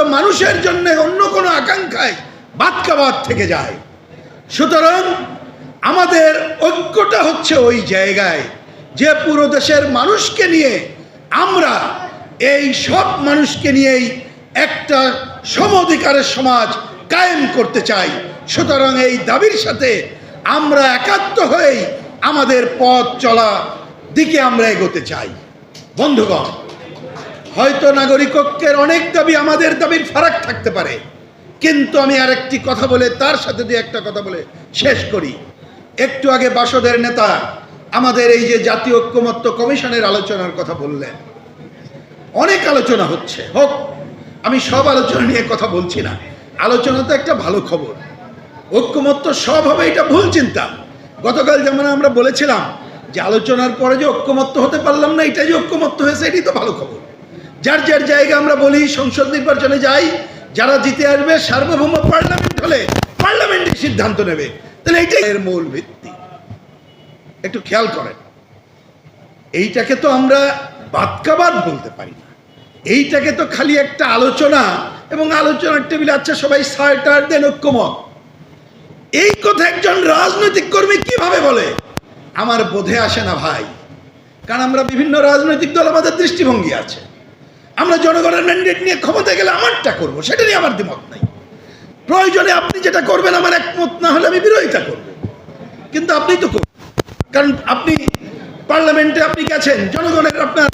হয়তো মানুষের জন্য অন্য কোনো আকাঙ্ক্ষায় বাদকাবাদ থেকে যায়। সুতরাং আমাদের ঐক্যটা হচ্ছে ওই জায়গায় যে পুরো দেশের মানুষকে নিয়ে আমরা এই সব মানুষকে নিয়েই একটা সম অধিকারের সমাজ কায়েম করতে চাই। সুতরাং এই দাবির সাথে আমরা একাত্ম হয়েই আমাদের পথ চলা দিকে আমরা এগোতে চাই। বন্ধুগণ হয়তো নাগরিকত্বের অনেক দাবি আমাদের দাবির ফারাক থাকতে পারে। কিন্তু আমি আরেকটি কথা বলে, তার সাথে দিয়ে একটা কথা বলে শেষ করি। একটু আগে বাসদের নেতা আমাদের এই যে জাতীয় ঐক্যমত্য কমিশনের আলোচনার কথা বললেন। অনেক আলোচনা হচ্ছে। হোক, আমি সব আলোচনা নিয়ে কথা বলছি না। আলোচনা তো একটা ভালো খবর। ঐক্যমত্য সব হবে, এটা ভুল চিন্তা। গতকাল যেমন আমরা বলেছিলাম যে আলোচনার পরে যে ঐক্যমত্য হতে পারলাম না এটা যে ঐক্যমত্য হয়েছে, এটাই তো ভালো খবর। যার যার জায়গা আমরা বলি, সংসদ নির্বাচনে যাই, যারা জিতে আসবে, সার্বভৌম পার্লামেন্ট হলে পার্লামেন্টই সিদ্ধান্ত নেবে। তাহলে এইটাই এর মূল ভিত্তি। একটু খেয়াল করেন। এইটাকে তো আমরা বাদকাবাদ বলতে পারি না। এইটাকে তো খালি একটা আলোচনা, এবং আলোচনার টেবিলে আচ্ছা সবাই সার্টার দেন ঐক্যমত। এই কথা একজন রাজনৈতিক কর্মী কীভাবে বলে? আমার বোধে আসে না ভাই। কারণ আমরা বিভিন্ন রাজনৈতিক দল আমাদের দৃষ্টিভঙ্গি আছে। আমরা জনগণের ম্যান্ডেট নিয়ে ক্ষমতা গেলে আমারটা করব, সেটা নিয়ে আমার দ্বিমত নাই। প্রয়োজনে আপনি যেটা করবেন আমার একমত, না হলে আমি বিরোধিতা করব। কিন্তু আপনি তো করবেন। কারণ আপনি পার্লামেন্টে আপনি গেছেন, জনগণের আপনার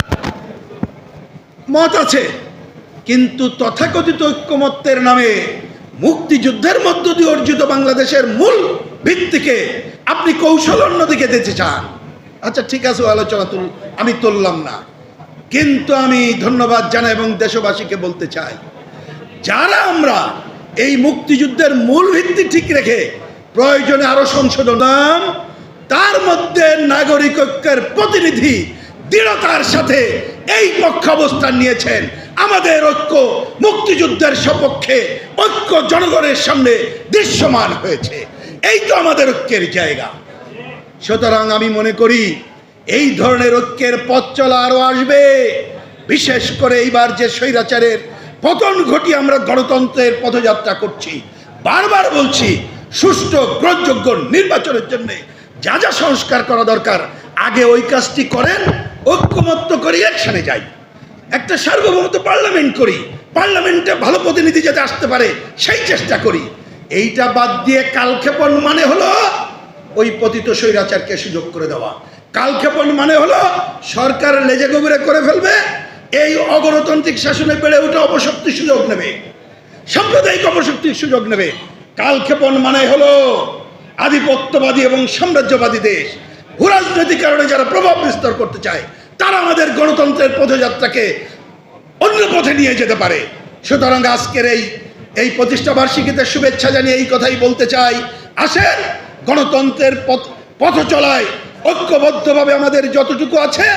মত আছে। কিন্তু তথাকথিত ঐক্যমত্যের নামে মুক্তিযুদ্ধের মধ্য দিয়ে অর্জিত বাংলাদেশের মূল ভিত্তিকে আপনি কৌশল অন্যদিকে দিতে চান। আচ্ছা ঠিক আছে আলোচনা তুল আমি তুললাম না। কিন্তু আমি ধন্যবাদ জানাই এবং দেশবাসীকে বলতে চাই, যারা আমরা এই মুক্তিযুদ্ধের মূল ভিত্তি ঠিক রেখে প্রয়োজনে আরও সংশোধন তার মধ্যে নাগরিক ঐক্যের প্রতিনিধি দৃঢ়তার সাথে এই পক্ষ অবস্থান নিয়েছেন। আমাদের ঐক্য মুক্তিযুদ্ধের সপক্ষে ঐক্য জনগণের সামনে দৃশ্যমান হয়েছে। এই তো আমাদের ঐক্যের জায়গা। সুতরাং আমি মনে করি এই ধরনের ঐক্যের পথ চলা আরও আসবে। বিশেষ করে এইবার যে স্বৈরাচারের পতন ঘটিয়ে আমরা গণতন্ত্রের পথযাত্রা করছি, বারবার বলছি, সুষ্ঠু, গ্রহণযোগ্য নির্বাচনের জন্য যা যা সংস্কার করা দরকার, আগে ওই কাজটি করেন, ঐক্যমত্য করি একসাথে যাই। একটা সার্বভৌমত্ব পার্লামেন্ট করি, পার্লামেন্টে ভালো প্রতিনিধি যাতে আসতে পারে, সেই চেষ্টা করি। এইটা বাদ দিয়ে কালক্ষেপণ মানে হলো ওই পতিত স্বৈরাচারকে সুযোগ করে দেওয়া। কালক্ষেপণ মানে হলো সরকার লেজে গভীরে করে ফেলবে, এই অগণতান্ত্রিক শাসনে বেড়ে উঠে অপশক্তির সুযোগ নেবে, সাম্প্রদায়িক অপশক্তির সুযোগ নেবে। কালক্ষেপণ মানে হলো আধিপত্যবাদী এবং সাম্রাজ্যবাদী দেশ। ভূরাজনৈতিক কারণে যারা প্রভাব বিস্তার করতে চায়, তারা আমাদের গণতন্ত্রের পথযাত্রাকে অন্য পথে নিয়ে যেতে পারে। সুতরাং আজকের এই এই প্রতিষ্ঠা বার্ষিকীতে শুভেচ্ছা জানিয়ে এই কথাই বলতে চাই। আসেন গণতন্ত্রের পথ পথ চলায় ঐক্যবদ্ধভাবে আমাদের যতটুকু আছে,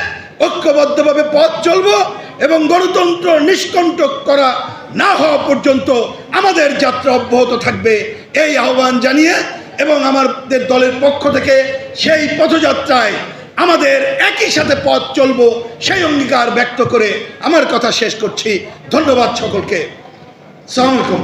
ঐক্যবদ্ধভাবে পথ চলবো এবং গণতন্ত্র নিষ্কণ্টক করা না হওয়া পর্যন্ত আমাদের যাত্রা অব্যাহত থাকবে, এই আহ্বান জানিয়ে এবং আমাদের দলের পক্ষ থেকে সেই পথযাত্রায় আমাদের একই সাথে পথ চলবো সেই অঙ্গীকার ব্যক্ত করে আমার কথা শেষ করছি। ধন্যবাদ সকলকে। সালাম আলাইকুম।